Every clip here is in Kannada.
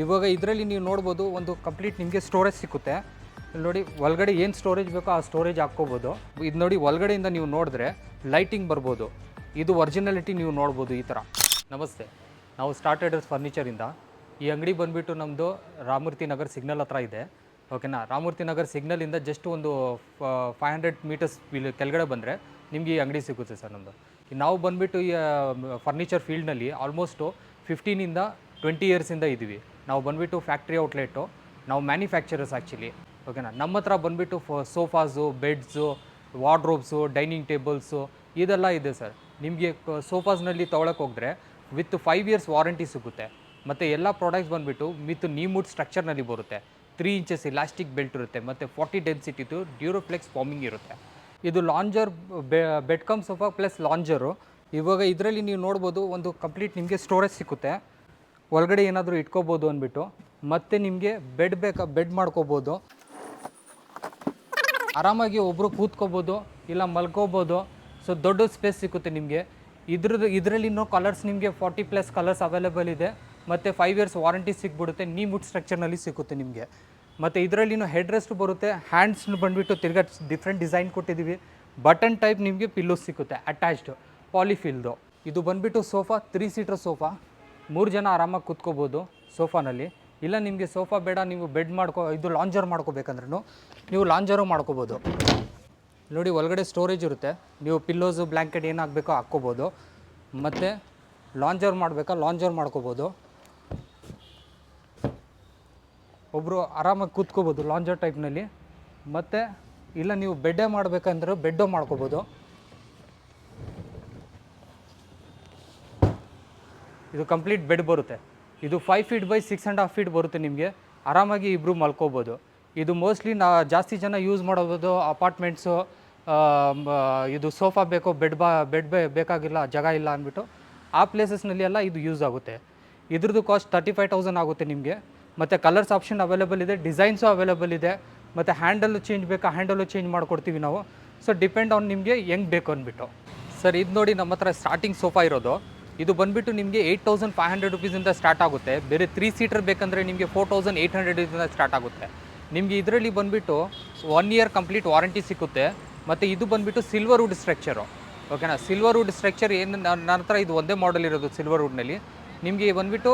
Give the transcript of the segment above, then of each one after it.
ಇವಾಗ ಇದರಲ್ಲಿ ನೀವು ನೋಡ್ಬೋದು ಒಂದು ಕಂಪ್ಲೀಟ್ ನಿಮಗೆ ಸ್ಟೋರೇಜ್ ಸಿಕ್ಕುತ್ತೆ. ಇಲ್ಲಿ ನೋಡಿ ಒಳಗಡೆ ಏನು ಸ್ಟೋರೇಜ್ ಬೇಕೋ ಆ ಸ್ಟೋರೇಜ್ ಹಾಕ್ಕೋಬೋದು. ಇದು ನೋಡಿ ಒಳಗಡೆಯಿಂದ ನೀವು ನೋಡಿದ್ರೆ ಲೈಟಿಂಗ್ ಬರ್ಬೋದು. ಇದು ಒರಿಜಿನಾಲಿಟಿ ನೀವು ನೋಡ್ಬೋದು ಈ ಥರ ನಮಸ್ತೆ, ನಾವು ಸ್ಟಾರ್ಟೆಡರ್ಸ್ ಫರ್ನಿಚರಿಂದ ಈ ಅಂಗಡಿ ಬಂದುಬಿಟ್ಟು ನಮ್ಮದು ರಾಮೂರ್ತಿ ನಗರ್ ಸಿಗ್ನಲ್ ಹತ್ರ ಇದೆ. ಓಕೆನಾ ರಾಮೂರ್ತಿ ನಗರ್ ಸಿಗ್ನಲಿಂದ ಜಸ್ಟ್ ಒಂದು ಫೈವ್ ಹಂಡ್ರೆಡ್ ಮೀಟರ್ಸ್ ಕೆಳಗಡೆ ಬಂದರೆ ನಿಮಗೆ ಈ ಅಂಗಡಿ ಸಿಗುತ್ತೆ ಸರ್ ನಮ್ಮದು ನಾವು ಬಂದುಬಿಟ್ಟು ಈ ಫರ್ನಿಚರ್ ಫೀಲ್ಡ್ನಲ್ಲಿ ಆಲ್ಮೋಸ್ಟು ಫಿಫ್ಟೀನಿಂದ ಟ್ವೆಂಟಿ ಇಯರ್ಸಿಂದ ಇದ್ದೀವಿ. ನಾವು ಬಂದುಬಿಟ್ಟು ಫ್ಯಾಕ್ಟ್ರಿ ಔಟ್ಲೆಟು ನಾವು ಮ್ಯಾನುಫ್ಯಾಕ್ಚರರ್ಸ್ ಆ್ಯಕ್ಚುಲಿ ಓಕೆನಾ ನಮ್ಮ ಹತ್ರ ಬಂದುಬಿಟ್ಟು sofas beds wardrobes dining tables ಇದೆಲ್ಲ ಇದೆ ಸರ್ ನಿಮಗೆ ಸೋಫಾಸ್ನಲ್ಲಿ ತೊಗೊಳಕ್ಕೆ ಹೋದರೆ ವಿತ್ ಫೈವ್ ಇಯರ್ಸ್ ವಾರಂಟಿ ಸಿಗುತ್ತೆ. ಮತ್ತು ಎಲ್ಲ ಪ್ರಾಡಕ್ಟ್ಸ್ ಬಂದುಬಿಟ್ಟು ವಿತ್ ನೀಮುಡ್ ಸ್ಟ್ರಕ್ಚರ್ನಲ್ಲಿ ಬರುತ್ತೆ. ತ್ರೀ ಇಂಚಸ್ ಇಲಾಸ್ಟಿಕ್ ಬೆಲ್ಟ್ ಇರುತ್ತೆ, ಮತ್ತು ಫಾರ್ಟಿ ಡೆನ್ಸಿಟಿದು ಡ್ಯೂರೋಫ್ಲೆಕ್ಸ್ ಫಾರ್ಮಿಂಗ್ ಇರುತ್ತೆ. ಇದು lounger bed cum sofa plus lounger. ಇವಾಗ ಇದರಲ್ಲಿ ನೀವು ನೋಡ್ಬೋದು ಒಂದು ಕಂಪ್ಲೀಟ್ ನಿಮಗೆ ಸ್ಟೋರೇಜ್ ಸಿಕ್ಕುತ್ತೆ ಒಳಗಡೆ ಏನಾದರೂ ಇಟ್ಕೋಬೋದು ಅಂದ್ಬಿಟ್ಟು ಮತ್ತೆ ನಿಮಗೆ ಬೆಡ್ ಬೇಕಾ, ಬೆಡ್ ಮಾಡ್ಕೋಬೋದು. ಆರಾಮಾಗಿ ಒಬ್ಬರು ಕೂತ್ಕೋಬೋದು, ಇಲ್ಲ ಮಲ್ಕೋಬೋದು. ಸೊ ದೊಡ್ಡ ಸ್ಪೇಸ್ ಸಿಕ್ಕುತ್ತೆ ನಿಮಗೆ. ಇದ್ರದ್ದು ಇದರಲ್ಲಿ ಇನ್ನೂ ಕಲರ್ಸ್ ನಿಮಗೆ ಫಾರ್ಟಿ ಪ್ಲಸ್ ಕಲರ್ಸ್ ಅವೈಲೇಬಲ್ ಇದೆ. ಮತ್ತು ಫೈವ್ ಇಯರ್ಸ್ ವಾರಂಟಿ ಸಿಕ್ಬಿಡುತ್ತೆ. ನೀ ವುಡ್ ಸ್ಟ್ರಕ್ಚರ್ನಲ್ಲಿ ಸಿಕ್ಕುತ್ತೆ ನಿಮಗೆ. ಮತ್ತು ಇದರಲ್ಲಿನೂ ಹೆಡ್ ರೆಸ್ಟ್ ಬರುತ್ತೆ ಹ್ಯಾಂಡ್ಸ್ ಬಂದುಬಿಟ್ಟು ತಿರ್ಗಾ ಡಿಫ್ರೆಂಟ್ ಡಿಸೈನ್ ಕೊಟ್ಟಿದ್ದೀವಿ ಬಟನ್ ಟೈಪ್ ನಿಮಗೆ ಪಿಲ್ಲೋಸ್ ಸಿಕ್ಕುತ್ತೆ ಅಟ್ಯಾಚ್ಡ್ ಪಾಲಿಫಿಲ್ದು ಇದು ಬಂದುಬಿಟ್ಟು ಸೋಫಾ ತ್ರೀ ಸೀಟರ್ ಸೋಫಾ ಮೂರು ಜನ ಆರಾಮಾಗಿ ಕೂತ್ಕೋಬೋದು ಸೋಫಾನಲ್ಲಿ. ಇಲ್ಲ ನಿಮಗೆ ಸೋಫಾ ಬೇಡ, ನೀವು ಬೆಡ್ ಮಾಡ್ಕೋ, ಇದು ಲಾಂಜರ್ ಮಾಡ್ಕೋಬೇಕಂದ್ರೂ ನೀವು ಲಾಂಜರು ಮಾಡ್ಕೋಬೋದು. ನೋಡಿ, ಒಳಗಡೆ ಸ್ಟೋರೇಜ್ ಇರುತ್ತೆ. ನೀವು ಪಿಲ್ಲೋಸು ಬ್ಲ್ಯಾಂಕೆಟ್ ಏನು ಹಾಕಬೇಕೋ ಹಾಕ್ಕೋಬೋದು. ಮತ್ತು ಲಾಂಜರ್ ಮಾಡಬೇಕಾ, ಲಾಂಜರ್ ಮಾಡ್ಕೋಬೋದು. ಒಬ್ಬರು ಆರಾಮಾಗಿ ಕೂತ್ಕೋಬೋದು ಲಾಂಜರ್ ಟೈಪ್ನಲ್ಲಿ. ಮತ್ತು, ಇಲ್ಲ ನೀವು ಬೆಡ್ಡೇ ಮಾಡಬೇಕಂದ್ರೆ ಬೆಡ್ಡು ಮಾಡ್ಕೋಬೋದು. ಇದು ಕಂಪ್ಲೀಟ್ ಬೆಡ್ ಬರುತ್ತೆ. ಇದು five feet by six and half feet ಬರುತ್ತೆ ನಿಮಗೆ. ಆರಾಮಾಗಿ ಇಬ್ಬರು ಮಲ್ಕೋಬೋದು. ಇದು ಮೋಸ್ಟ್ಲಿ ನಾ ಜಾಸ್ತಿ ಜನ ಯೂಸ್ ಮಾಡೋದು ಅಪಾರ್ಟ್ಮೆಂಟ್ಸು ಇದು ಸೋಫಾ ಬೇಕೋ ಬೆಡ್ ಬಾ ಬೆಡ್ ಬೇ, ಬೇಕಾಗಿಲ್ಲ, ಜಾಗ ಇಲ್ಲ ಅಂದ್ಬಿಟ್ಟು ಆ ಪ್ಲೇಸಸ್ನಲ್ಲಿ ಎಲ್ಲ ಇದು ಯೂಸ್ ಆಗುತ್ತೆ. ಇದ್ರದ್ದು ಕಾಸ್ಟ್ ತರ್ಟಿ ಫೈವ್ ತೌಸಂಡ್ ಆಗುತ್ತೆ ನಿಮಗೆ. ಮತ್ತು ಕಲರ್ಸ್ ಆಪ್ಷನ್ ಅವೈಲೇಬಲ್ ಇದೆ ಡಿಸೈನ್ಸು ಅವೈಲೇಬಲ್ ಇದೆ. ಮತ್ತು ಹ್ಯಾಂಡಲ್ಲು ಚೇಂಜ್ ಬೇಕಾ ಹ್ಯಾಂಡಲ್ಲು ಚೇಂಜ್ ಮಾಡಿಕೊಡ್ತೀವಿ ನಾವು. ಸೊ ಡಿಪೆಂಡ್ ಆನ್ ನಿಮಗೆ ಹೆಂಗೆ ಬೇಕು ಅಂದ್ಬಿಟ್ಟು. ಸರ್, ಇದು ನೋಡಿ ನಮ್ಮ ಹತ್ರ ಸ್ಟಾರ್ಟಿಂಗ್ ಸೋಫಾ ಇರೋದು. ಇದು ಬಂದುಬಿಟ್ಟು ನಿಮಗೆ ಏಯ್ಟ್ ತೌಸಂಡ್ ಫೈವ್ ಹಂಡ್ರೆಡ್ ರುಪೀಸಿಂದ ಸ್ಟಾರ್ಟ್ ಆಗುತ್ತೆ. ಬೇರೆ ತ್ರೀ ಸೀಟರ್ ಬೇಕಂದರೆ ನಿಮಗೆ ಫೋರ್ ತೌಸಂಡ್ ಏಯ್ಟ್ ಹಂಡ್ರೆಡಿಂದ ಸ್ಟಾರ್ಟ್ ಆಗುತ್ತೆ. ನಿಮಗೆ ಇದರಲ್ಲಿ ಬಂದುಬಿಟ್ಟು ಒನ್ ಇಯರ್ ಕಂಪ್ಲೀಟ್ ವಾರಂಟಿ ಸಿಗುತ್ತೆ ಮತ್ತು ಇದು ಬಂದುಬಿಟ್ಟು ಸಿಲ್ವರ್ ವುಡ್ ಸ್ಟ್ರಕ್ಚರು ಓಕೆನಾ ಸಿಲ್ವರ್ ವುಡ್ ಸ್ಟ್ರಕ್ಚರ್ ಏನು ನನ್ನ ಹತ್ರ ಇದು ಒಂದೇ ಮಾಡೆಲ್ ಇರೋದು ಸಿಲ್ವರ್ ವುಡ್ನಲ್ಲಿ ನಿಮಗೆ ಬಂದುಬಿಟ್ಟು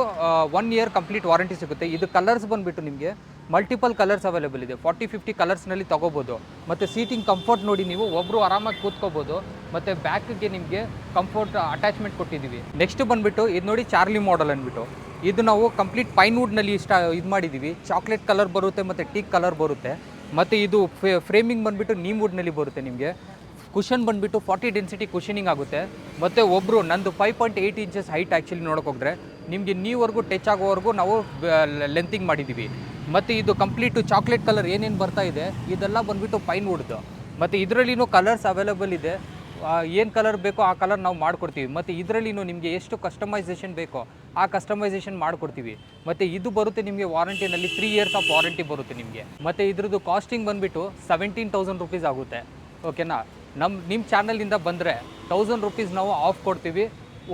ಒನ್ ಇಯರ್ ಕಂಪ್ಲೀಟ್ ವಾರಂಟಿ ಸಿಗುತ್ತೆ. ಇದು ಕಲರ್ಸ್ ಬಂದುಬಿಟ್ಟು ನಿಮಗೆ ಮಲ್ಟಿಪಲ್ ಕಲರ್ಸ್ ಅವೈಲೇಬಲ್ ಇದೆ. ಫಾರ್ಟಿ ಫಿಫ್ಟಿ ಕಲರ್ಸ್ನಲ್ಲಿ ತೊಗೋಬೋದು. ಮತ್ತು ಸೀಟಿಂಗ್ ಕಂಫರ್ಟ್ ನೋಡಿ ನೀವು ಒಬ್ಬರು ಆರಾಮಾಗಿ ಕೂತ್ಕೋಬೋದು. ಮತ್ತು ಬ್ಯಾಕ್ಗೆ ನಿಮಗೆ ಕಂಫರ್ಟ್ ಅಟ್ಯಾಚ್ಮೆಂಟ್ ಕೊಟ್ಟಿದ್ದೀವಿ. ನೆಕ್ಸ್ಟ್ ಬಂದುಬಿಟ್ಟು, ಇದು ನೋಡಿ ಚಾರ್ಲಿ ಮಾಡೆಲ್ ಅಂದ್ಬಿಟ್ಟು. ಇದು ನಾವು ಕಂಪ್ಲೀಟ್ ಪೈನ್ ವುಡ್ನಲ್ಲಿ ಇಷ್ಟ, ಇದು ಮಾಡಿದ್ದೀವಿ. ಚಾಕ್ಲೇಟ್ ಕಲರ್ ಬರುತ್ತೆ, ಮತ್ತು ಟೀಕ್ ಕಲರ್ ಬರುತ್ತೆ. ಮತ್ತು ಇದು ಫ್ರೇಮಿಂಗ್ ಬಂದುಬಿಟ್ಟು ನೀಮ್ ವುಡ್ನಲ್ಲಿ ಬರುತ್ತೆ ನಿಮಗೆ. ಕುಷನ್ ಬಂದುಬಿಟ್ಟು ಫಾರ್ಟಿ ಡೆನ್ಸಿಟಿ ಕುಷನಿಂಗ್ ಆಗುತ್ತೆ. ಮತ್ತು ಒಬ್ಬರು ನಂದು five point eight inches height actually ನೋಡೋಕೆ ನಿಮಗೆ ನೀವರೆಗೂ ಟಚ್ ಆಗೋವರೆಗೂ ನಾವು ಲೆಂತಿಂಗ್ ಮಾಡಿದ್ದೀವಿ ಮತ್ತು ಇದು ಕಂಪ್ಲೀಟು ಚಾಕ್ಲೇಟ್ ಕಲರ್ ಏನೇನು ಬರ್ತಾ ಇದೆ, ಇದೆಲ್ಲ ಬಂದುಬಿಟ್ಟು ಪೈನ್ ವುಡ್ದು ಮತ್ತು ಇದರಲ್ಲಿನೂ ಕಲರ್ಸ್ ಅವೈಲೇಬಲ್ ಇದೆ. ಏನು ಕಲರ್ ಬೇಕೋ ಆ ಕಲರ್ ನಾವು ಮಾಡಿಕೊಡ್ತೀವಿ. ಮತ್ತು ಇದರಲ್ಲಿನೂ ನಿಮಗೆ ಎಷ್ಟು ಕಸ್ಟಮೈಸೇಷನ್ ಬೇಕೋ ಆ ಕಸ್ಟಮೈಸೇಷನ್ ಮಾಡಿಕೊಡ್ತೀವಿ. ಮತ್ತು ಇದು ಬರುತ್ತೆ ನಿಮಗೆ ವಾರಂಟಿನಲ್ಲಿ ತ್ರೀ ಇಯರ್ಸ್ ಆಫ್ ವಾರಂಟಿ ಬರುತ್ತೆ ನಿಮಗೆ. ಮತ್ತು ಇದ್ರದ್ದು ಕಾಸ್ಟಿಂಗ್ ಬಂದುಬಿಟ್ಟು ಸೆವೆಂಟೀನ್ ತೌಸಂಡ್ ರುಪೀಸ್ ಆಗುತ್ತೆ. ಓಕೆನಾ ನಮ್ಮ ನಿಮ್ಮ ಚಾನಲಿಂದ ಬಂದರೆ ತೌಸಂಡ್ ರುಪೀಸ್ ನಾವು ಆಫ್ ಕೊಡ್ತೀವಿ.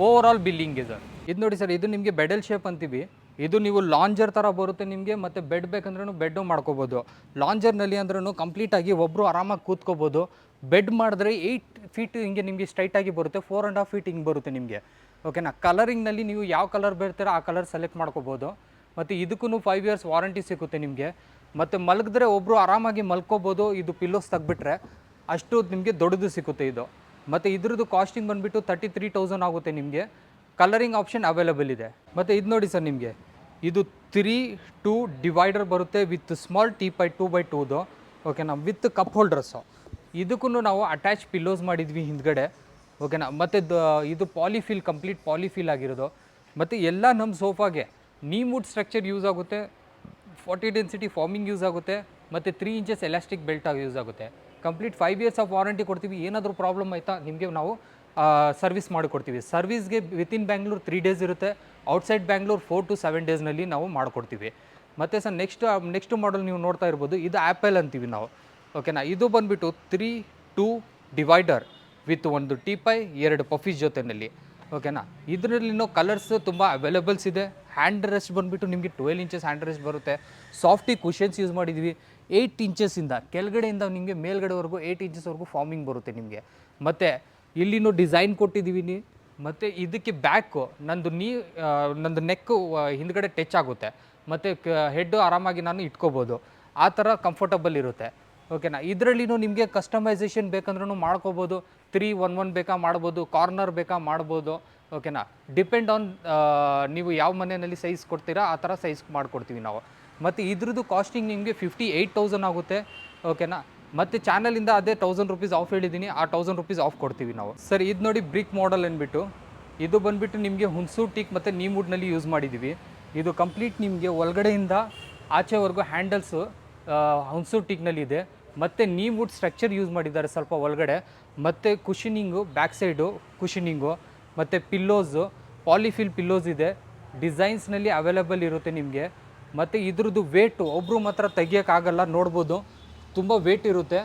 Over all billing sir. ಇದು ನೋಡಿ ಸರ್, ಇದು ನಿಮಗೆ ಬೆಡಲ್ ಶೇಪ್ ಅಂತೀವಿ. ಇದು ನೀವು ಲಾಂಜರ್ ಥರ ಬರುತ್ತೆ ನಿಮಗೆ, ಮತ್ತು ಬೆಡ್ ಬೇಕಂದ್ರೂ ಬೆಡ್ಡು ಮಾಡ್ಕೋಬೋದು. ಲಾಂಜರ್ನಲ್ಲಿ ಅಂದ್ರೂ ಕಂಪ್ಲೀಟಾಗಿ ಒಬ್ಬರು ಆರಾಮಾಗಿ ಕೂತ್ಕೋಬೋದು. ಬೆಡ್ ಮಾಡಿದ್ರೆ ಏಯ್ಟ್ ಫೀಟ್ ಹಿಂಗೆ ನಿಮಗೆ ಸ್ಟ್ರೈಟಾಗಿ ಬರುತ್ತೆ ಫೋರ್ ಆ್ಯಂಡ್ ಹಾಫ್ ಫೀಟ್ ಹಿಂಗೆ ಬರುತ್ತೆ ನಿಮಗೆ. ಓಕೆನಾ ಕಲರಿಂಗ್ನಲ್ಲಿ ನೀವು ಯಾವ ಕಲರ್ ಬರ್ತೀರೋ ಆ ಕಲರ್ ಸೆಲೆಕ್ಟ್ ಮಾಡ್ಕೋಬೋದು. ಮತ್ತು ಇದಕ್ಕೂ ಫೈವ್ ಇಯರ್ಸ್ ವಾರಂಟಿ ಸಿಗುತ್ತೆ ನಿಮಗೆ. ಮತ್ತು ಮಲಗಿದ್ರೆ ಒಬ್ಬರು ಆರಾಮಾಗಿ ಮಲ್ಕೋಬೋದು, ಇದು ಪಿಲ್ಲೋಸ್ ತೆಗ್ಬಿಟ್ರೆ ಅಷ್ಟು ನಿಮಗೆ ದೊಡ್ಡದು ಸಿಗುತ್ತೆ ಇದು. ಮತ್ತು ಇದ್ರದ್ದು ಕಾಸ್ಟಿಂಗ್ ಬಂದುಬಿಟ್ಟು ತರ್ಟಿ ತ್ರೀ ತೌಸಂಡ್ ಆಗುತ್ತೆ ನಿಮಗೆ. ಕಲರಿಂಗ್ ಆಪ್ಷನ್ ಅವೈಲೇಬಲ್ ಇದೆ. ಮತ್ತು ಇದು ನೋಡಿ ಸರ್ ನಿಮಗೆ. ಇದು ತ್ರೀ ಟೂ ಡಿವೈಡರ್ ಬರುತ್ತೆ with small tea by two by ಟೂದು ಓಕೆನಾ ವಿತ್ ಕಪ್ ಹೋಲ್ಡರ್ಸು ಇದಕ್ಕೂ ನಾವು ಅಟ್ಯಾಚ್ ಪಿಲ್ಲೋಸ್ ಮಾಡಿದ್ವಿ ಹಿಂದ್ಗಡೆ. ಓಕೆನಾ ಮತ್ತು ಇದು ಪಾಲಿಫಿಲ್ ಕಂಪ್ಲೀಟ್ ಪಾಲಿಫಿಲ್ ಆಗಿರೋದು. ಮತ್ತು ಎಲ್ಲ ನಮ್ಮ ಸೋಫಾಗೆ ನೀಮುಡ್ ಸ್ಟ್ರಕ್ಚರ್ ಯೂಸ್ ಆಗುತ್ತೆ. ಫಾರ್ಟಿ ಡೆನ್ಸಿಟಿ ಫಾರ್ಮಿಂಗ್ ಯೂಸ್ ಆಗುತ್ತೆ. ಮತ್ತು ತ್ರೀ ಇಂಚಸ್ ಎಲಾಸ್ಟಿಕ್ ಬೆಲ್ಟ್ ಆಗಿ ಯೂಸ್ ಆಗುತ್ತೆ. Complete five years of warranty ಕೊಡ್ತೀವಿ, ಏನಾದರೂ ಪ್ರಾಬ್ಲಮ್ ಆಯಿತಾ, ನಿಮಗೆ ನಾವು ಸರ್ವಿಸ್ ಮಾಡಿಕೊಡ್ತೀವಿ. ಸರ್ವಿಸ್ಗೆ ವಿತಿನ್ ಬ್ಯಾಂಗ್ಳೂರ್ ತ್ರೀ ಡೇಸ್ ಇರುತ್ತೆ outside Bangalore four to seven ಡೇಸ್ನಲ್ಲಿ ನಾವು ಮಾಡಿಕೊಡ್ತೀವಿ. ಮತ್ತು ಸರ್ ನೆಕ್ಸ್ಟ್ ನೆಕ್ಸ್ಟ್ ಮಾಡಲ್ ನೀವು ನೋಡ್ತಾ ಇರ್ಬೋದು, ಇದು ಆ್ಯಪಲ್ ಅಂತೀವಿ ನಾವು. ಓಕೆನಾ ಇದು ಬಂದುಬಿಟ್ಟು ತ್ರೀ ಟೂ ಡಿವೈಡರ್ ವಿತ್ ಒಂದು ಟೀಪೈ ಎರಡು ಪಫೀಸ್ ಜೊತೆಯಲ್ಲಿ ಓಕೆನಾ ಇದರಲ್ಲಿನೂ ಕಲರ್ಸ್ ತುಂಬ ಅವೈಲೇಬಲ್ಸ್ ಇದೆ. ಹ್ಯಾಂಡ್ ರೆಸ್ಟ್ ಬಂದುಬಿಟ್ಟು ನಿಮಗೆ ಟ್ವೆಲ್ ಇಂಚಸ್ ಹ್ಯಾಂಡ್ ರೆಸ್ಟ್ ಬರುತ್ತೆ. ಸಾಫ್ಟಿ ಕುಷನ್ಸ್ ಯೂಸ್ ಮಾಡಿದ್ವಿ. ಏಯ್ಟ್ ಇಂಚಸ್ಸಿಂದ ಕೆಳಗಡೆಯಿಂದ ನಿಮಗೆ ಮೇಲ್ಗಡೆವರೆಗೂ ಏಯ್ಟ್ ಇಂಚಸ್ವರೆಗೂ ಫಾರ್ಮಿಂಗ್ ಬರುತ್ತೆ ನಿಮಗೆ. ಮತ್ತು ಇಲ್ಲಿನೂ ಡಿಸೈನ್ ಕೊಟ್ಟಿದ್ದೀವಿ ಮತ್ತು ಇದಕ್ಕೆ ಬ್ಯಾಕು ನಂದು ನೀ ನಂದು ನೆಕ್ಕು ಹಿಂದ್ಗಡೆ ಟಚ್ ಆಗುತ್ತೆ. ಮತ್ತು ಹೆಡ್ಡು ಆರಾಮಾಗಿ ನಾನು ಇಟ್ಕೋಬೋದು. ಆ ಥರ ಕಂಫರ್ಟಬಲ್ ಇರುತ್ತೆ. ಓಕೆನಾ? ಇದರಲ್ಲಿನೂ ನಿಮಗೆ ಕಸ್ಟಮೈಸೇಷನ್ ಬೇಕಂದ್ರೂ ಮಾಡ್ಕೋಬೋದು. ತ್ರೀ ಒನ್ ಒನ್ ಬೇಕಾ ಮಾಡ್ಬೋದು ಕಾರ್ನರ್ ಬೇಕಾ ಮಾಡ್ಬೋದು, ಓಕೆನಾ? ಡಿಪೆಂಡ್ ಆನ್ ನೀವು ಯಾವ ಮನೆಯಲ್ಲಿ ಸೈಜ್ ಕೊಡ್ತೀರಾ, ಆ ಥರ ಸೈಜ್ ಮಾಡಿಕೊಡ್ತೀವಿ ನಾವು. ಮತ್ತು ಇದ್ರದ್ದು ಕಾಸ್ಟಿಂಗ್ ನಿಮಗೆ ಫಿಫ್ಟಿ ಏಯ್ಟ್ ತೌಸಂಡ್ ಆಗುತ್ತೆ, ಓಕೆನಾ? ಮತ್ತು ಚಾನಲಿಂದ ಅದೇ ತೌಸಂಡ್ ರುಪೀಸ್ ಆಫ್ ಹೇಳಿದ್ದೀನಿ ಆ ತೌಸಂಡ್ ರುಪೀಸ್ ಆಫ್ ಕೊಡ್ತೀವಿ ನಾವು. ಸರ್, ಇದು ನೋಡಿ ಬ್ರಿಕ್ ಮಾಡಲ್ ಅಂದ್ಬಿಟ್ಟು ಇದು ಬಂದುಬಿಟ್ಟು ನಿಮಗೆ ಹುನ್ಸು ಟೀಕ್ ಮತ್ತು ನೀಮುಡ್ನಲ್ಲಿ ಯೂಸ್ ಮಾಡಿದ್ದೀವಿ ಇದು ಕಂಪ್ಲೀಟ್ ನಿಮಗೆ ಒಳಗಡೆಯಿಂದ ಆಚೆವರೆಗೂ ಹ್ಯಾಂಡಲ್ಸು ಟೀಕ್ನಲ್ಲಿ ಇದೆ ನೀ ವುಡ್ ಸ್ಟ್ರಕ್ಚರ್ ಯೂಸ್ ಮಾಡಿದ್ದಾರೆ ಸ್ವಲ್ಪ ಒಳಗಡೆ. ಮತ್ತು ಕುಷಿನಿಂಗು ಬ್ಯಾಕ್ ಸೈಡು ಕುಷಿನಿಂಗು ಮತ್ತು ಪಿಲ್ಲೋಸು ಪಾಲಿಫಿಲ್ ಪಿಲ್ಲೋಸ್ ಇದೆ. ಡಿಸೈನ್ಸ್ನಲ್ಲಿ ಅವೈಲೇಬಲ್ ಇರುತ್ತೆ ನಿಮಗೆ. ಮತ್ತು ಇದ್ರದ್ದು ವೇಟು ಒಬ್ಬರು ಮಾತ್ರ ತೆಗಿಯೋಕ್ಕಾಗಲ್ಲ, ನೋಡ್ಬೋದು. ತುಂಬ ವೇಟ್ ಇರುತ್ತೆ.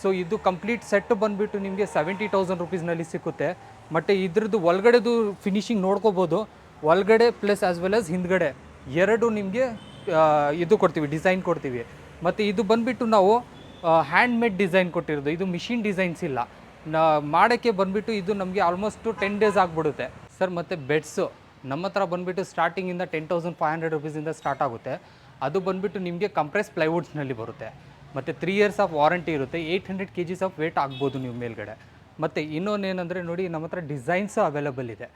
ಸೊ ಇದು ಕಂಪ್ಲೀಟ್ ಸೆಟ್ ಬಂದುಬಿಟ್ಟು ನಿಮಗೆ ಸೆವೆಂಟಿ ತೌಸಂಡ್ ರುಪೀಸ್ನಲ್ಲಿ ಸಿಕ್ಕುತ್ತೆ. ಮತ್ತು ಇದ್ರದ್ದು ಒಳಗಡೆದು ಫಿನಿಶಿಂಗ್ ನೋಡ್ಕೋಬೋದು. ಒಳಗಡೆ ಪ್ಲಸ್ ಆ್ಯಸ್ ವೆಲ್ ಆಸ್ ಹಿಂದ್ಗಡೆ. ಎರಡು ನಿಮಗೆ ಇದು ಕೊಡ್ತೀವಿ ಡಿಸೈನ್ ಕೊಡ್ತೀವಿ. ಮತ್ತು ಇದು ಬಂದುಬಿಟ್ಟು ನಾವು ಹ್ಯಾಂಡ್ ಮೇಡ್ ಡಿಸೈನ್ ಕೊಟ್ಟಿರೋದು. ಇದು ಮಿಷಿನ್ ಡಿಸೈನ್ಸ್ ಇಲ್ಲ. ಮಾಡೋಕ್ಕೆ ಬಂದುಬಿಟ್ಟು ಇದು ನಮಗೆ ಆಲ್ಮೋಸ್ಟು ಟೆನ್ ಡೇಸ್ ಆಗಿಬಿಡುತ್ತೆ. ಸರ್, ಮತ್ತು ಬೆಡ್ಸು ನಮ್ಮ ಹತ್ರ ಬಂದುಬಿಟ್ಟು ಸ್ಟಾರ್ಟಿಂಗಿಂದ ಟೆನ್ ತೌಸಂಡ್ ಫೈವ್ ಹಂಡ್ರೆಡ್ ರುಪೀಸಿಂದ ಸ್ಟಾರ್ಟ್ ಆಗುತ್ತೆ. ಅದು ಬಂದುಬಿಟ್ಟು ನಿಮಗೆ ಕಂಪ್ರೆಸ್ ಪ್ಲೈವುಡ್ಸ್ನಲ್ಲಿ ಬರುತ್ತೆ. ಮತ್ತು ತ್ರೀ ಇಯರ್ಸ್ ಆಫ್ ವಾರಂಟಿ ಇರುತ್ತೆ. Eight hundred K Gs of weight ಆಗ್ಬೋದು ನೀವು ಮೇಲ್ಗಡೆ. ಮತ್ತು ಇನ್ನೊಂದೇನೆಂದರೆ ನೋಡಿ, ನಮ್ಮ ಹತ್ರ ಡಿಸೈನ್ಸು ಅವೈಲೇಬಲ್ ಇದೆ.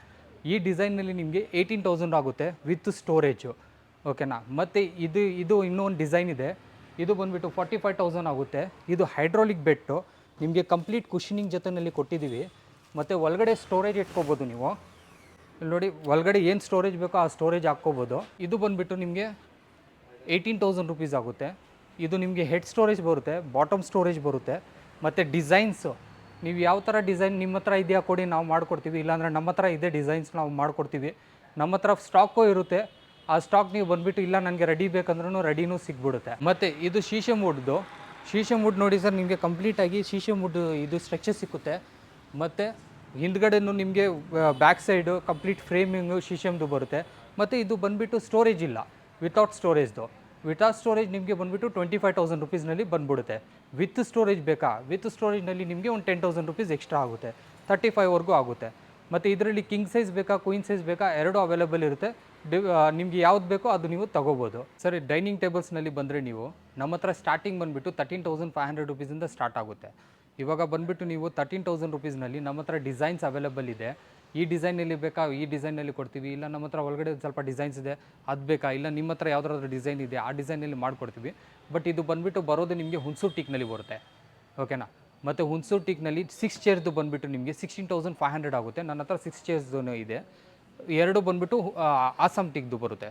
ಈ ಡಿಸೈನ್ನಲ್ಲಿ ನಿಮಗೆ ಏಯ್ಟೀನ್ ತೌಸಂಡ್ ಆಗುತ್ತೆ ವಿತ್ ಸ್ಟೋರೇಜು ಓಕೆನಾ ಮತ್ತು ಇದು ಇದು ಇನ್ನೂ ಒಂದು ಡಿಸೈನ್ ಇದೆ. ಇದು ಬಂದುಬಿಟ್ಟು ಫಾರ್ಟಿ ಫೈವ್ ತೌಸಂಡ್ ಆಗುತ್ತೆ. ಇದು ಹೈಡ್ರಾಲಿಕ್ ಬೆಟ್ಟು ನಿಮಗೆ ಕಂಪ್ಲೀಟ್ ಕುಷನಿಂಗ್ ಜೊತೆಯಲ್ಲಿ ಕೊಟ್ಟಿದ್ದೀವಿ ಮತ್ತು ಒಳಗಡೆ ಸ್ಟೋರೇಜ್ ಇಟ್ಕೋಬೋದು ನೀವು. ಇಲ್ಲಿ ನೋಡಿ, ಒಳಗಡೆ ಏನು ಸ್ಟೋರೇಜ್ ಬೇಕೋ ಆ ಸ್ಟೋರೇಜ್ ಹಾಕ್ಕೋಬೋದು. ಇದು ಬಂದುಬಿಟ್ಟು ನಿಮಗೆ ಏಯ್ಟೀನ್ ತೌಸಂಡ್ ರುಪೀಸ್ ಆಗುತ್ತೆ. ಇದು ನಿಮಗೆ ಹೆಡ್ ಸ್ಟೋರೇಜ್ ಬರುತ್ತೆ ಬಾಟಮ್ ಸ್ಟೋರೇಜ್ ಬರುತ್ತೆ. ಮತ್ತು ಡಿಸೈನ್ಸು ನೀವು ಯಾವ ಥರ ಡಿಸೈನ್ ನಿಮ್ಮ ಹತ್ರ ಇದೆಯಾ ಕೊಡಿ, ನಾವು ಮಾಡಿಕೊಡ್ತೀವಿ. ಇಲ್ಲಾಂದರೆ ನಮ್ಮ ಹತ್ರ ಇದೆ ಡಿಸೈನ್ಸ್ ನಾವು ಮಾಡಿಕೊಡ್ತೀವಿ. ನಮ್ಮ ಹತ್ರ ಸ್ಟಾಕು ಇರುತ್ತೆ. ಆ ಸ್ಟಾಕ್ ನೀವು ಬಂದ್ಬಿಟ್ಟು ಇಲ್ಲ, ನನಗೆ ರೆಡಿ ಬೇಕಂದ್ರೂ ರೆಡಿನೂ ಸಿಗ್ಬಿಡುತ್ತೆ. ಮತ್ತು ಇದು ಶೀಶೆ ವುಡ್ದು ಶೀಶೆ ವುಡ್ ನೋಡಿ ಸರ್, ನಿಮಗೆ ಕಂಪ್ಲೀಟಾಗಿ ಶೀಶೆ ವುಡ್ ಇದು ಸ್ಟ್ರಕ್ಚರ್ ಸಿಕ್ಕುತ್ತೆ. ಮತ್ತು ಹಿಂದ್ಗಡೆನೂ ನಿಮಗೆ ಬ್ಯಾಕ್ ಸೈಡು ಕಂಪ್ಲೀಟ್ ಫ್ರೇಮಿಂಗು ಶೀಶಮ್ದು ಬರುತ್ತೆ. ಮತ್ತು ಇದು ಬಂದುಬಿಟ್ಟು ಸ್ಟೋರೇಜ್ ಇಲ್ಲ. ವಿತೌಟ್ ಸ್ಟೋರೇಜ್ದು ವಿತೌಟ್ ಸ್ಟೋರೇಜ್ ನಿಮಗೆ ಬಂದುಬಿಟ್ಟು ಟ್ವೆಂಟಿ ಫೈವ್ ತೌಸಂಡ್ ರುಪೀಸ್ನಲ್ಲಿ ಬಂದ್ಬಿಡುತ್ತೆ. ವಿತ್ ಸ್ಟೋರೇಜ್ ಬೇಕಾ? ವಿತ್ ಸ್ಟೋರೇಜ್ನಲ್ಲಿ ನಿಮಗೆ ಒಂದು ಟೆನ್ ತೌಸಂಡ್ ರುಪೀಸ್ ಎಕ್ಸ್ಟ್ರಾ ಆಗುತ್ತೆ. ತರ್ಟಿ ಫೈವ್ವರೆಗೂ ಆಗುತ್ತೆ. ಮತ್ತು ಇದರಲ್ಲಿ ಕಿಂಗ್ ಸೈಜ್ ಬೇಕಾ ಕ್ವೀನ್ ಸೈಜ್ ಬೇಕಾ, ಎರಡೂ ಅವೈಲೇಬಲ್ ಇರುತ್ತೆ. ನಿಮಗೆ ಯಾವ್ದು ಬೇಕೋ ಅದು ನೀವು ತಗೋಬೋದು. ಸರಿ, ಡೈನಿಂಗ್ ಟೇಬಲ್ಸ್ನಲ್ಲಿ ಬಂದರೆ ನೀವು ನಮ್ಮ ಹತ್ರ ಸ್ಟಾರ್ಟಿಂಗ್ ಬಂದುಬಿಟ್ಟು ತರ್ಟೀನ್ ತೌಸಂಡ್ ಫೈವ್ ಹಂಡ್ರೆಡ್ ರುಪೀಸಿಂದ ಸ್ಟಾರ್ಟ್ ಆಗುತ್ತೆ. ಇವಾಗ ಬಂದುಬಿಟ್ಟು ನೀವು ತರ್ಟೀನ್ ತೌಸಂಡ್ ರುಪೀಸ್ನಲ್ಲಿ ನಮ್ಮ ಹತ್ರ ಡಿಸೈನ್ಸ್ ಅವೈಲೇಬಲ್ ಇದೆ. ಈ ಡಿಸೈನಲ್ಲಿ ಬೇಕಾ? ಈ ಡಿಸೈನಲ್ಲಿ ಕೊಡ್ತೀವಿ. ಇಲ್ಲ ನಮ್ಮ ಹತ್ರ ಒಳಗಡೆ ಸ್ವಲ್ಪ ಡಿಸೈನ್ಸ್ ಇದೆ, ಅದು ಬೇಕಾ? ಇಲ್ಲ ನಿಮ್ಮ ಹತ್ರ ಯಾವ್ದಾದ್ರು ಡಿಸೈನ್ ಇದೆ, ಆ ಡಿಸೈನಲ್ಲಿ ಮಾಡಿಕೊಡ್ತೀವಿ. ಬಟ್ ಇದು ಬಂದುಬಿಟ್ಟು ಬರೋದು ನಿಮಗೆ ಹುಣಸೂರು ಟೀಕ್ನಲ್ಲಿ ಬರುತ್ತೆ. ಓಕೆನಾ ಮತ್ತು ಹುಣಸೂರು ಟೀಕ್ನಲ್ಲಿ ಸಿಕ್ಸ್ ಚೇರ್ದು ಬಂದುಬಿಟ್ಟು ನಿಮಗೆ ಸಿಕ್ಸ್ಟೀನ್ ತೌಸಂಡ್ ಫೈವ್ ಹಂಡ್ರೆಡ್ ಆಗುತ್ತೆ. ನನ್ನ ಹತ್ರ ಸಿಕ್ಸ್ ಚೇರ್ಸ್ದು ಇದೆ. ಎರಡು ಬಂದುಬಿಟ್ಟು ಆಸಾಮ್ ಟಿಕ್ದು ಬರುತ್ತೆ.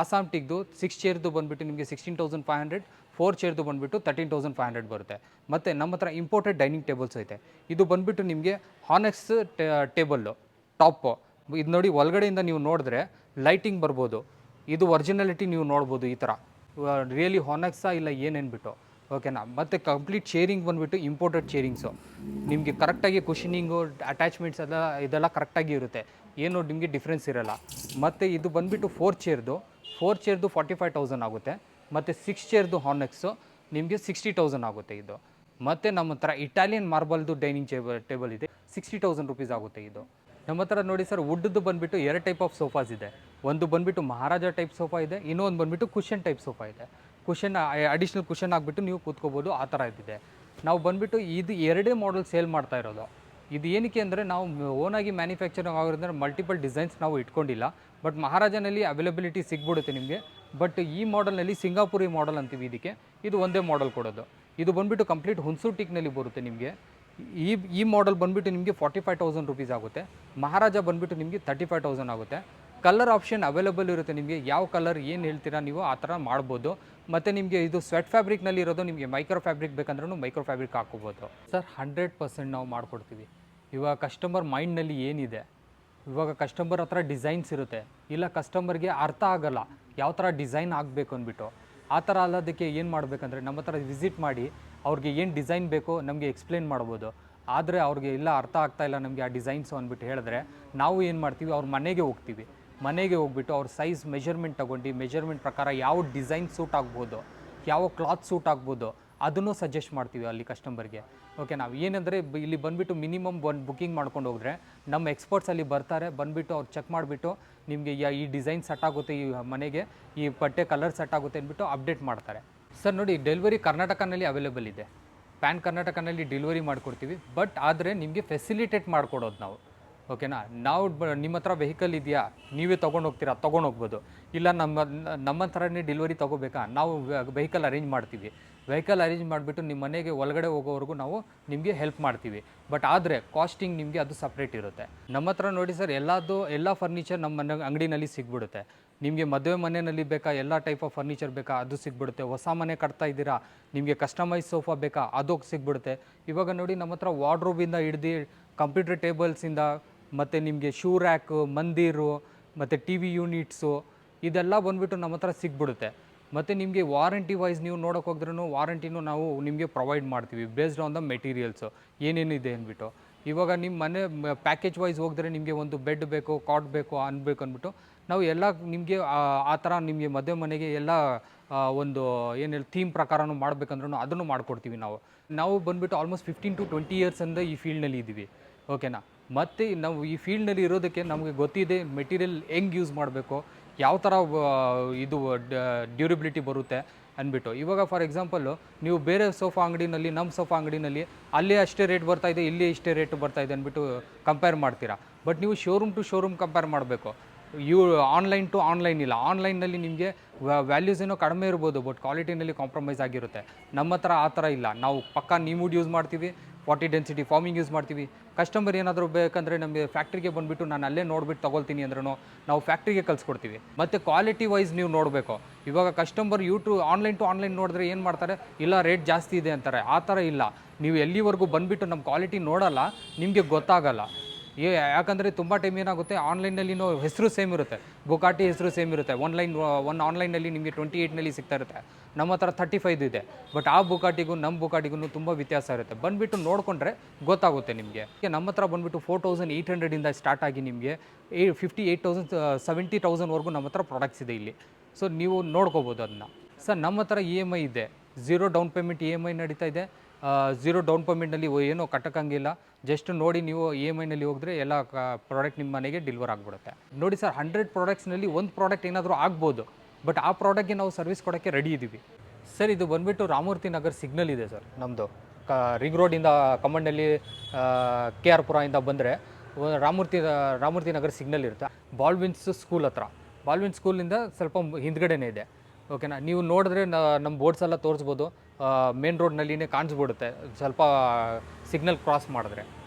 ಆಸಾಮ್ ಟಿಕ್ದು ಸಿಕ್ಸ್ ಚೇರ್ದು ಬಂದುಬಿಟ್ಟು ನಿಮಗೆ sixteen thousand five hundred four ಚೇರ್ದು ಬಂದುಬಿಟ್ಟು ತರ್ಟೀನ್ ತೌಸಂಡ್ ಫೈವ್ ಹಂಡ್ರೆಡ್ ಬರುತ್ತೆ. ಮತ್ತು ನಮ್ಮ ಹತ್ರ ಇಂಪೋರ್ಟೆಡ್ ಡೈನಿಂಗ್ ಟೇಬಲ್ಸ್ ಐತೆ. ಇದು ಬಂದುಬಿಟ್ಟು ನಿಮಗೆ ಹಾನೆಕ್ಸ್ ಟೇಬಲ್ಲು ಟಾಪು ಇದು ನೋಡಿ ಒಳಗಡೆಯಿಂದ ನೀವು ನೋಡಿದ್ರೆ ಲೈಟಿಂಗ್ ಬರ್ಬೋದು. ಇದು ಒರಿಜಿನಾಲಿಟಿ ನೀವು ನೋಡ್ಬೋದು ಈ ಥರ. ರಿಯಲಿ ಹಾನೆಕ್ಸಾ ಇಲ್ಲ ಏನೇನ್ಬಿಟ್ಟು ಓಕೆನಾ? ಮತ್ತು ಕಂಪ್ಲೀಟ್ ಶೇರಿಂಗ್ ಬಂದುಬಿಟ್ಟು ಇಂಪೋರ್ಟೆಡ್ ಶೇರಿಂಗ್ಸು ನಿಮಗೆ ಕರೆಕ್ಟಾಗಿ ಕುಷನಿಂಗು ಅಟ್ಯಾಚ್ಮೆಂಟ್ಸ್ ಎಲ್ಲ, ಇದೆಲ್ಲ ಕರೆಕ್ಟಾಗಿ ಇರುತ್ತೆ. ಏನು ನಿಮಗೆ ಡಿಫ್ರೆನ್ಸ್ ಇರಲ್ಲ. ಮತ್ತು ಇದು ಬಂದುಬಿಟ್ಟು ಫೋರ್ ಚೇರ್ದು ಫೋರ್ ಚೇರ್ದು ಫಾರ್ಟಿ ಫೈವ್ ತೌಸಂಡ್ ಆಗುತ್ತೆ. ಮತ್ತು ಸಿಕ್ಸ್ ಚೇರ್ದು ಹಾರ್ನೆಕ್ಸು ನಿಮಗೆ ಸಿಕ್ಸ್ಟಿ ತೌಸಂಡ್ ಆಗುತ್ತೆ ಇದು. ಮತ್ತು ನಮ್ಮ ಹತ್ರ ಇಟಾಲಿಯನ್ ಮಾರ್ಬಲ್ದು ಡೈನಿಂಗ್ ಟೇಬಲ್ ಟೇಬಲ್ ಇದೆ. ಸಿಕ್ಸ್ಟಿ ತೌಸಂಡ್ ರುಪೀಸ್ ಆಗುತ್ತೆ ಇದು. ನಮ್ಮ ಹತ್ರ ನೋಡಿ ಸರ್ ವುಡ್ದು ಬಂದುಬಿಟ್ಟು ಎರಡು ಟೈಪ್ ಆಫ್ ಸೋಫಾಸ್ ಇದೆ. ಒಂದು ಬಂದುಬಿಟ್ಟು ಮಹಾರಾಜ ಟೈಪ್ ಸೋಫಾ ಇದೆ, ಇನ್ನೊಂದು ಬಂದುಬಿಟ್ಟು ಕುಷನ್ ಟೈಪ್ ಸೋಫಾ ಇದೆ. ಕುಷನ್ ಅಡಿಷ್ನಲ್ ಕುಷನ್ ಆಗಿಬಿಟ್ಟು ನೀವು ಕೂತ್ಕೋಬೋದು. ಆ ಥರ ಇದ್ದಿದೆ. ನಾವು ಬಂದುಬಿಟ್ಟು ಇದು ಎರಡೇ ಮಾಡೆಲ್ ಸೇಲ್ ಮಾಡ್ತಾ ಇರೋದು. ಇದು ಏನಕ್ಕೆ ಅಂದರೆ ನಾವು ಓನಾಗಿ ಮ್ಯಾನುಫ್ಯಾಕ್ಚರಿಂಗ್ ಆಗೋದ್ರಿಂದ ಮಲ್ಟಿಪಲ್ ಡಿಸೈನ್ಸ್ ನಾವು ಇಟ್ಕೊಂಡಿಲ್ಲ. ಬಟ್ ಮಹಾರಾಜನಲ್ಲಿ ಅವೈಲಬಿಲಿಟಿ ಸಿಗ್ಬಿಡುತ್ತೆ ನಿಮಗೆ. ಬಟ್ ಈ ಮಾಡೆಲ್ನಲ್ಲಿ ಸಿಂಗಾಪುರಿ ಮಾಡೆಲ್ ಅಂತೀವಿ ಇದಕ್ಕೆ. ಇದು ಒಂದೇ ಮಾಡೆಲ್ ಕೊಡೋದು. ಇದು ಬಂದುಬಿಟ್ಟು ಕಂಪ್ಲೀಟ್ ಹುನ್ಸೂರು ಟಿಕ್ನಲ್ಲಿ ಬರುತ್ತೆ ನಿಮಗೆ. ಈ ಈ ಮಾಡೆಲ್ ಬಂದುಬಿಟ್ಟು ನಿಮಗೆ ಫಾರ್ಟಿ ಫೈವ್ ತೌಸಂಡ್ ರುಪೀಸ್ ಆಗುತ್ತೆ. ಮಹಾರಾಜ ಬಂದುಬಿಟ್ಟು ನಿಮಗೆ ತರ್ಟಿ ಫೈವ್ ತೌಸಂಡ್ ಆಗುತ್ತೆ. ಕಲರ್ ಆಪ್ಷನ್ ಅವೈಲಬಲ್ ಇರುತ್ತೆ ನಿಮಗೆ. ಯಾವ ಕಲರ್ ಏನು ಹೇಳ್ತೀರಾ ನೀವು ಆ ಥರ ಮಾಡ್ಬೋದು. ಮತ್ತು ನಿಮಗೆ ಇದು ಸ್ವೆಟ್ ಫ್ಯಾಬ್ರಿಕ್ನಲ್ಲಿ ಇರೋದು ನಿಮಗೆ ಮೈಕ್ರೋ ಫ್ಯಾಬ್ರಿಕ್ ಬೇಕಂದ್ರೂ ಮೈಕ್ರೋ ಫ್ಯಾಬ್ರಿಕ್ ಹಾಕೋಬೋದು ಸರ್ ಹಂಡ್ರೆಡ್ ಪರ್ಸೆಂಟ್ ನಾವು ಮಾಡಿಕೊಡ್ತೀವಿ. ಇವಾಗ ಕಸ್ಟಮರ್ ಮೈಂಡ್ನಲ್ಲಿ ಏನಿದೆ? ಇವಾಗ ಕಸ್ಟಮರ್ ಹತ್ರ ಡಿಸೈನ್ಸ್ ಇರುತ್ತೆ. ಇಲ್ಲ ಕಸ್ಟಮರ್ಗೆ ಅರ್ಥ ಆಗಲ್ಲ. ಯಾವ ಥರ ಡಿಸೈನ್ ಆಗಬೇಕು ಅಂದ್ಬಿಟ್ಟು. ಆ ಥರ ಅಲ್ಲದಕ್ಕೆ ಏನು ಮಾಡಬೇಕಂದ್ರೆ ನಮ್ಮ ಹತ್ರ ವಿಸಿಟ್ ಮಾಡಿ ಅವ್ರಿಗೆ ಏನು ಡಿಸೈನ್ ಬೇಕೋ ನಮಗೆ ಎಕ್ಸ್ಪ್ಲೇನ್ ಮಾಡ್ಬೋದು. ಆದರೆ ಅವ್ರಿಗೆ ಇಲ್ಲ, ಅರ್ಥ ಆಗ್ತಾ ಇಲ್ಲ ನಮಗೆ ಆ ಡಿಸೈನ್ಸು ಅಂದ್ಬಿಟ್ಟು ಹೇಳಿದ್ರೆ ನಾವು ಏನು ಮಾಡ್ತೀವಿ? ಅವ್ರ ಮನೆಗೆ ಹೋಗ್ತೀವಿ. ಮನೆಗೆ ಹೋಗ್ಬಿಟ್ಟು ಅವ್ರ ಸೈಜ್ ಮೆಜರ್ಮೆಂಟ್ ತಗೊಂಡು ಮೆಜರ್ಮೆಂಟ್ ಪ್ರಕಾರ ಯಾವ ಡಿಸೈನ್ ಸೂಟ್ ಆಗ್ಬೋದು, ಯಾವ ಕ್ಲಾತ್ ಸೂಟ್ ಆಗ್ಬೋದು, ಅದನ್ನು ಸಜೆಸ್ಟ್ ಮಾಡ್ತೀವಿ ಅಲ್ಲಿ ಕಸ್ಟಮರ್ಗೆ ಓಕೆ ನಾವು ಏನಂದರೆ ಇಲ್ಲಿ ಬಂದುಬಿಟ್ಟು ಮಿನಿಮಮ್ ಒಂದು ಬುಕ್ಕಿಂಗ್ ಮಾಡ್ಕೊಂಡು ಹೋದರೆ ನಮ್ಮ ಎಕ್ಸ್ಪರ್ಟ್ಸ್ ಅಲ್ಲಿ ಬರ್ತಾರೆ, ಬಂದುಬಿಟ್ಟು ಅವ್ರು ಚೆಕ್ ಮಾಡಿಬಿಟ್ಟು ನಿಮಗೆ ಯಾ, ಈ ಡಿಸೈನ್ ಸೆಟ್ ಆಗುತ್ತೆ ಈ ಮನೆಗೆ, ಈ ಬಟ್ಟೆ ಕಲರ್ ಸೆಟ್ ಆಗುತ್ತೆ ಅಂದ್ಬಿಟ್ಟು ಅಪ್ಡೇಟ್ ಮಾಡ್ತಾರೆ. ಸರ್ ನೋಡಿ ಡೆಲಿವರಿ ಕರ್ನಾಟಕನಲ್ಲಿ ಅವೈಲೇಬಲ್ ಇದೆ. ಪ್ಯಾನ್ ಕರ್ನಾಟಕನಲ್ಲಿ ಡೆಲಿವರಿ ಮಾಡಿಕೊಡ್ತೀವಿ ಬಟ್ ಆದರೆ ನಿಮಗೆ ಫೆಸಿಲಿಟೇಟ್ ಮಾಡಿಕೊಡೋದು ನಾವು. ಓಕೆನಾ? ನಾವು ನಿಮ್ಮ ಹತ್ರ ವೆಹಿಕಲ್ ಇದೆಯಾ? ನೀವೇ ತೊಗೊಂಡು ಹೋಗ್ತೀರಾ? ತೊಗೊಂಡು ಹೋಗ್ಬೋದು. ಇಲ್ಲ ನಮ್ಮ ನಮ್ಮ ಥರನೇ ಡೆಲಿವರಿ ತೊಗೋಬೇಕಾ? ನಾವು ವೆಹಿಕಲ್ ಅರೇಂಜ್ ಮಾಡ್ತೀವಿ. ವೆಹಿಕಲ್ ಅರೇಂಜ್ ಮಾಡಿಬಿಟ್ಟು ನಿಮ್ಮ ಮನೆಗೆ ಒಳಗಡೆ ಹೋಗೋವರೆಗೂ ನಾವು ನಿಮಗೆ ಹೆಲ್ಪ್ ಮಾಡ್ತೀವಿ. ಬಟ್ ಆದರೆ ಕಾಸ್ಟಿಂಗ್ ನಿಮಗೆ ಅದು ಸಪ್ರೇಟ್ ಇರುತ್ತೆ. ನಮ್ಮ ಹತ್ರ ನೋಡಿ ಸರ್ ಎಲ್ಲದು ಎಲ್ಲ ಫರ್ನಿಚರ್ ನಮ್ಮ ಮನೆ ಅಂಗಡಿನಲ್ಲಿ ಸಿಗ್ಬಿಡುತ್ತೆ. ನಿಮಗೆ ಮದುವೆ ಮನೆಯಲ್ಲಿ ಬೇಕಾ? ಎಲ್ಲ ಟೈಪ್ ಆಫ್ ಫರ್ನಿಚರ್ ಬೇಕಾ? ಅದು ಸಿಗ್ಬಿಡುತ್ತೆ. ಹೊಸ ಮನೆ ಕಟ್ತಾ ಇದ್ದೀರಾ? ನಿಮಗೆ ಕಸ್ಟಮೈಸ್ ಸೋಫಾ ಬೇಕಾ? ಅದು ಸಿಗ್ಬಿಡುತ್ತೆ. ಇವಾಗ ನೋಡಿ ನಮ್ಮ ಹತ್ರ ವಾರ್ಡ್ರೋಬಿಂದ ಹಿಡ್ದು ಕಂಪ್ಯೂಟರ್ ಟೇಬಲ್ಸಿಂದ ಮತ್ತು ನಿಮಗೆ ಶೂ ರ್ಯಾಕು ಮಂದಿರು, ಮತ್ತು ಟಿ ವಿ ಯೂನಿಟ್ಸು ಇದೆಲ್ಲ ಬಂದುಬಿಟ್ಟು ನಮ್ಮ ಹತ್ರ ಸಿಗ್ಬಿಡುತ್ತೆ. ಮತ್ತು ನಿಮಗೆ ವಾರಂಟಿ ವೈಸ್ ನೀವು ನೋಡೋಕೆ ಹೋದ್ರೂ ವಾರಂಟಿನೂ ನಾವು ನಿಮಗೆ ಪ್ರೊವೈಡ್ ಮಾಡ್ತೀವಿ ಬೇಸ್ಡ್ ಆನ್ ದ ಮೆಟೀರಿಯಲ್ಸು ಏನೇನಿದೆ ಅಂದ್ಬಿಟ್ಟು. ಇವಾಗ ನಿಮ್ಮ ಮನೆ ಪ್ಯಾಕೇಜ್ ವೈಸ್ ಹೋಗಿದ್ರೆ ನಿಮಗೆ ಒಂದು ಬೆಡ್ ಬೇಕು ಕಾಟ್ ಬೇಕು ಅನ್ಬೇಕು ಅಂದ್ಬಿಟ್ಟು ನಾವು ಎಲ್ಲ ನಿಮಗೆ, ಆ ಥರ ನಿಮಗೆ ಮದುವೆ ಮನೆಗೆ ಎಲ್ಲ ಒಂದು ಏನು ಹೇಳಿ ಥೀಮ್ ಪ್ರಕಾರನೂ ಮಾಡಬೇಕಂದ್ರೂ ಅದನ್ನು ಮಾಡಿಕೊಡ್ತೀವಿ ನಾವು. ನಾವು ಬಂದುಬಿಟ್ಟು ಆಲ್ಮೋಸ್ಟ್ ಫಿಫ್ಟೀನ್ ಟು ಟ್ವೆಂಟಿ ಇಯರ್ಸಿಂದ ಈ ಫೀಲ್ಡ್ನಲ್ಲಿ ಇದ್ದೀವಿ ಓಕೆನಾ ಮತ್ತು ನಾವು ಈ ಫೀಲ್ಡ್ನಲ್ಲಿ ಇರೋದಕ್ಕೆ ನಮಗೆ ಗೊತ್ತಿದೆ ಮೆಟೀರಿಯಲ್ ಹೆಂಗೆ ಯೂಸ್ ಮಾಡಬೇಕು, ಯಾವ ಥರ ಇದು ಡ್ಯೂರಿಬಿಲಿಟಿ ಬರುತ್ತೆ ಅಂದ್ಬಿಟ್ಟು. ಇವಾಗ ಫಾರ್ ಎಕ್ಸಾಂಪಲ್ಲು ನೀವು ಬೇರೆ ಸೋಫಾ ಅಂಗಡಿನಲ್ಲಿ ನಮ್ಮ ಸೋಫಾ ಅಂಗಡಿನಲ್ಲಿ ಅಲ್ಲೇ ಅಷ್ಟೇ ರೇಟ್ ಬರ್ತಾ ಇದೆ, ಇಲ್ಲಿ ಇಷ್ಟೇ ರೇಟ್ ಬರ್ತಾ ಇದೆ ಅಂದ್ಬಿಟ್ಟು ಕಂಪೇರ್ ಮಾಡ್ತೀರಾ? ಬಟ್ ನೀವು ಶೋರೂಮ್ ಟು ಶೋರೂಮ್ ಕಂಪೇರ್ ಮಾಡಬೇಕು. ಯು ಆನ್ಲೈನ್ ಟು ಆನ್ಲೈನ್ ಇಲ್ಲ. ಆನ್ಲೈನ್ನಲ್ಲಿ ನಿಮಗೆ ವ್ಯಾಲ್ಯೂಸ್ ಏನೋ ಕಡಿಮೆ ಇರ್ಬೋದು ಬಟ್ ಕ್ವಾಲಿಟಿನಲ್ಲಿ ಕಾಂಪ್ರಮೈಸ್ ಆಗಿರುತ್ತೆ. ನಮ್ಮ ಹತ್ರ ಆ ಥರ ಇಲ್ಲ. ನಾವು ಪಕ್ಕಾ ನೀವು ಯೂಸ್ ಮಾಡ್ತೀವಿ ಫಾರ್ಟಿ ಡೆನ್ಸಿಟಿ ಫಾರ್ಮಿಂಗ್ ಯೂಸ್ ಮಾಡ್ತೀವಿ. ಕಸ್ಟಮರ್ ಏನಾದರೂ ಬೇಕಂದರೆ ನಮಗೆ ಫ್ಯಾಕ್ಟ್ರಿಗೆ ಬಂದುಬಿಟ್ಟು ನಾನು ಅಲ್ಲೇ ನೋಡ್ಬಿಟ್ಟು ತೊಗೊಳ್ತೀನಿ ಅಂದ್ರೂ ನಾವು ಫ್ಯಾಕ್ಟ್ರಿಗೆ ಕಳಿಸ್ಕೊಡ್ತೀವಿ. ಮತ್ತು ಕ್ವಾಲಿಟಿ ವೈಸ್ ನೀವು ನೋಡಬೇಕು. ಇವಾಗ customer YouTube online to online ನೋಡಿದ್ರೆ ಏನು ಮಾಡ್ತಾರೆ? ಇಲ್ಲ ರೇಟ್ ಜಾಸ್ತಿ ಇದೆ ಅಂತಾರೆ. ಆ ಥರ ಇಲ್ಲ. ನೀವು ಎಲ್ಲಿವರೆಗೂ ಬಂದುಬಿಟ್ಟು ನಮ್ಮ ಕ್ವಾಲಿಟಿ ನೋಡಲ್ಲ, ನಿಮಗೆ ಗೊತ್ತಾಗಲ್ಲ. ಯಾಕಂದರೆ ತುಂಬ ಟೈಮ್ ಏನಾಗುತ್ತೆ ಆನ್ಲೈನಲ್ಲಿನೂ ಹೆಸರು ಸೇಮ್ ಇರುತ್ತೆ. ಬುಕಾಟಿ ಹೆಸರು ಸೇಮ್ ಇರುತ್ತೆ. ಒನ್ ಲೈನ್ ಒನ್ ಆನ್ಲೈನಲ್ಲಿ ನಿಮಗೆ ಟ್ವೆಂಟಿ ಏಯ್ಟ್ನಲ್ಲಿ ಸಿಗ್ತಾ ಇರುತ್ತೆ. ನಮ್ಮ ಹತ್ರ ತರ್ಟಿ ಫೈವ್ ಇದೆ. ಬಟ್ ಆ ಬುಕಾಟಿಗೂ ನಮ್ಮ ಬುಕಾಟಿಗೂ ತುಂಬ ವ್ಯತ್ಯಾಸ ಇರುತ್ತೆ. ಬಂದುಬಿಟ್ಟು ನೋಡಿಕೊಂಡ್ರೆ ಗೊತ್ತಾಗುತ್ತೆ ನಿಮಗೆ. ನಮ್ಮ ಹತ್ರ ಬಂದುಬಿಟ್ಟು ಫೋರ್ ತೌಸಂಡ್ ಏಯ್ಟ್ ಹಂಡ್ರೆಡಿಂದ ಸ್ಟಾರ್ಟ್ ಆಗಿ ನಿಮಗೆ a fifty eight thousand seventy ತೌಸಂಡ್ವರೆಗೂ ನಮ್ಮ ಹತ್ರ ಪ್ರಾಡಕ್ಟ್ಸ್ ಇದೆ ಇಲ್ಲಿ. ಸೊ ನೀವು ನೋಡ್ಕೋಬೋದು ಅದನ್ನ. ಸರ್ ನಮ್ಮ ಹತ್ರ ಇ ಎಂ ಐ ಇದೆ. Zero down payment E M I ನಡೀತಾ ಇದೆ. ಝೀರೋ ಡೌನ್ ಪೇಮೆಂಟ್ನಲ್ಲಿ ಏನೋ ಕಟ್ಟಕ್ಕಂಗಿಲ್ಲ. ಜಸ್ಟ್ ನೋಡಿ ನೀವು ಇ ಎಂ ಐನಲ್ಲಿ ಹೋಗಿದ್ರೆ ಎಲ್ಲ ಪ್ರಾಡಕ್ಟ್ ನಿಮ್ಮ ಮನೆಗೆ ಡೆಲಿವರ್ ಆಗಿಬಿಡುತ್ತೆ. ನೋಡಿ ಸರ್ ಹಂಡ್ರೆಡ್ ಪ್ರಾಡಕ್ಟ್ಸ್ನಲ್ಲಿ ಒಂದು ಪ್ರಾಡಕ್ಟ್ ಏನಾದರೂ ಆಗ್ಬೋದು. ಬಟ್ ಆ ಪ್ರಾಡಕ್ಟ್ಗೆ ನಾವು ಸರ್ವಿಸ್ ಕೊಡೋಕ್ಕೆ ರೆಡಿ ಇದ್ದೀವಿ ಸರ್ ಇದು ಬಂದುಬಿಟ್ಟು ರಾಮೂರ್ತಿ ನಗರ್ ಸಿಗ್ನಲ್ ಇದೆ ಸರ್ ನಮ್ಮದು ಕ, ರಿಂಗ್ ರೋಡಿಂದ ಕಮ್ಮಂಡಲ್ಲಿ ಕೆ ಆರ್ ಇಂದ ಬಂದರೆ ರಾಮೂರ್ತಿ ರಾಮೂರ್ತಿ ನಗರ್ ಸಿಗ್ನಲ್ ಇರುತ್ತೆ. ಬಾಲ್ವಿನ್ಸ್ ಸ್ಕೂಲ್ ಹತ್ರ. ಬಾಲ್ವಿನ್ ಸ್ಕೂಲಿಂದ ಸ್ವಲ್ಪ ಹಿಂದ್ಗಡೆನೇ ಇದೆ. ಓಕೆನಾ ನೀವು ನೋಡಿದ್ರೆ ನಮ್ಮ ಬೋರ್ಡ್ಸ್ ಎಲ್ಲ ತೋರಿಸ್ಬೋದು. ಮೇನ್ ರೋಡ್ನಲ್ಲಿನೇ ಕಾಣಿಸ್ಬಿಡುತ್ತೆ. ಸ್ವಲ್ಪ ಸಿಗ್ನಲ್ ಕ್ರಾಸ್ ಮಾಡಿದ್ರೆ.